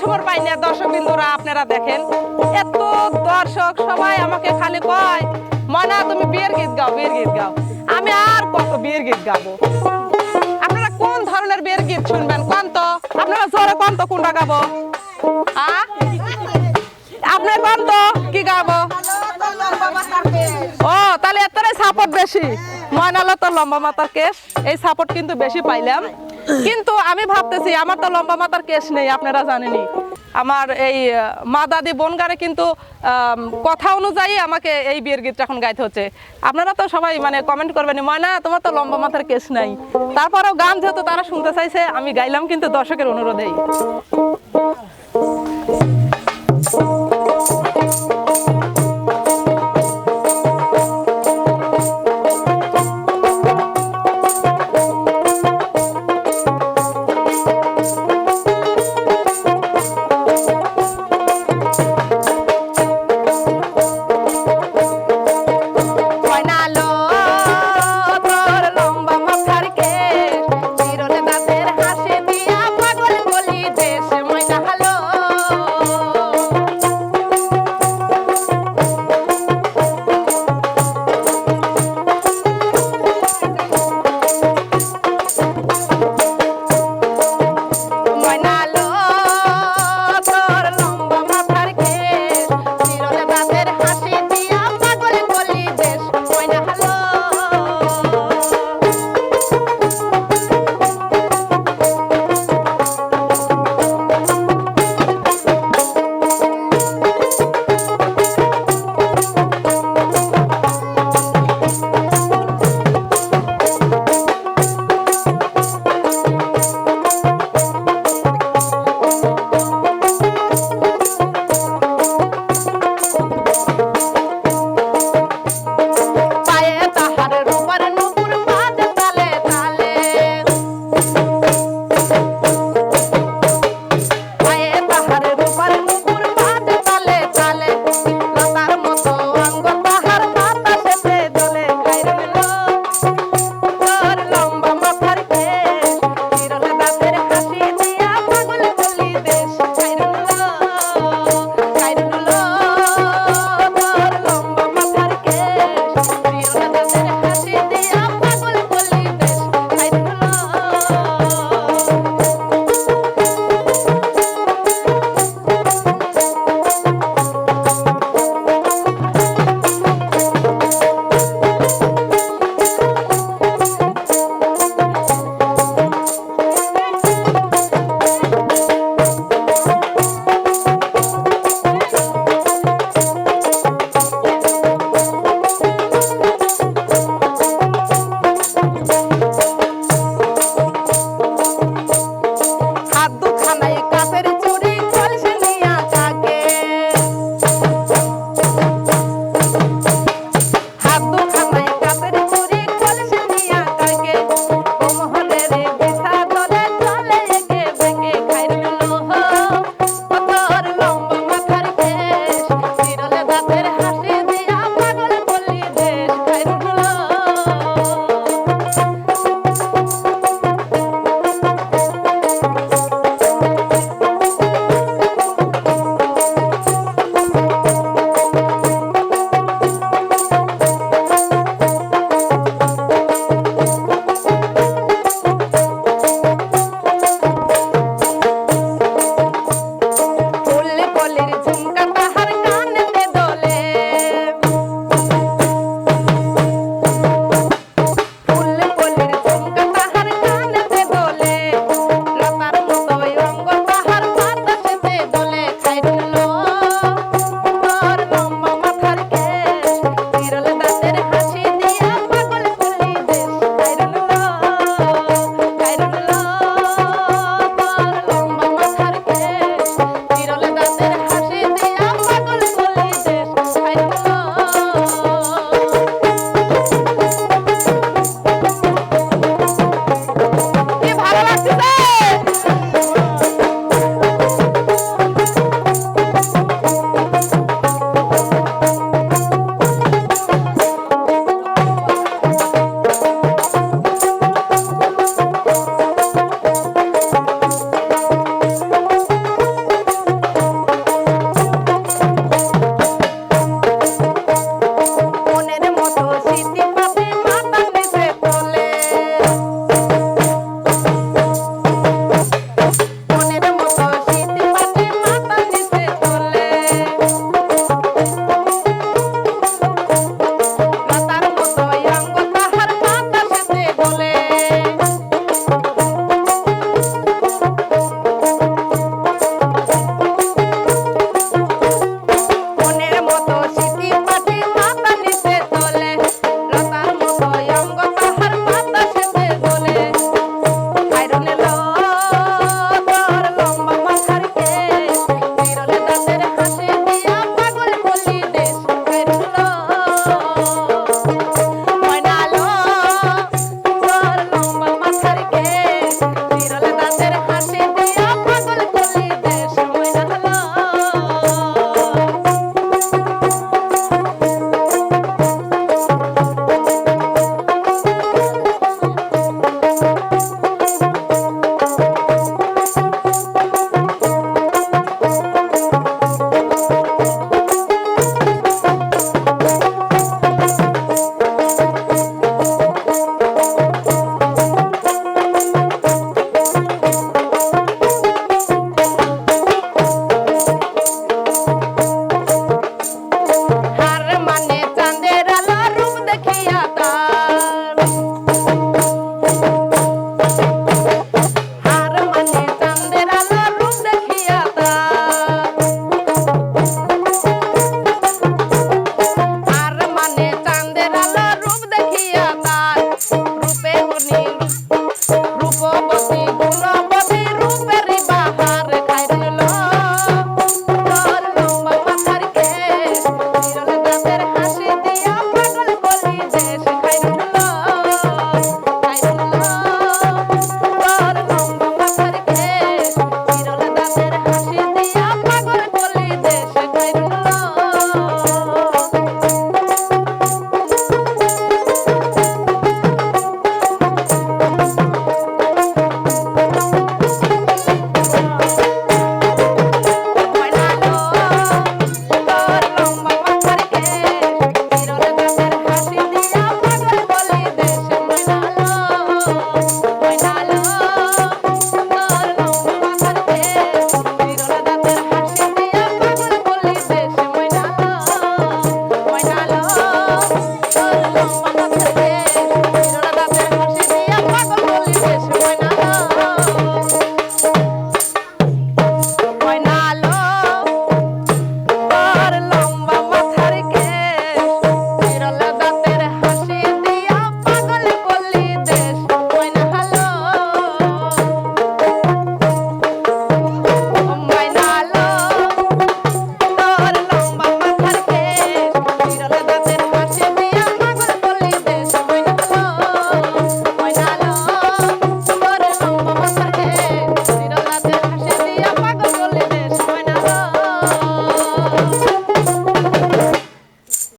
সময় পাই না। দর্শক বিন্দুরা আপনারা দেখেন। এত দর্শক সবাই আমাকে খালি কয় মনা তুমি বিয়ের গীত গাও, বিয়ের গীত গাও। আমি আর কত বিয়ের গীত গাবো? আপনারা কোন ধরনের বিয়ের গীত শুনবেন? কোন তো আপনারা জোরে কোন তো কোনটা গাবো? আপনার কোন তো কি গাবো? সাপোর্ট বেশি। ময়নালা তো লম্বা মাথার কেস, এই সাপোর্ট কিন্তু বেশি পাইলাম। কিন্তু আমি ভাবতেছি, আমার তো লম্বা মাথার কেস নেই, আপনারা জানেনই। আমার এই মা দাদি বনগারে কিন্তু কথা অনুযায়ী আমাকে এই বিয়ের গীতটা এখন গাইতে হচ্ছে। আপনারা তো সবাই মানে কমেন্ট করবেন ময়না, তোমার তো লম্বা মাথার কেস নাই। তারপরেও গান যেহেতু তারা শুনতে চাইছে, আমি গাইলাম কিন্তু দর্শকের অনুরোধেই।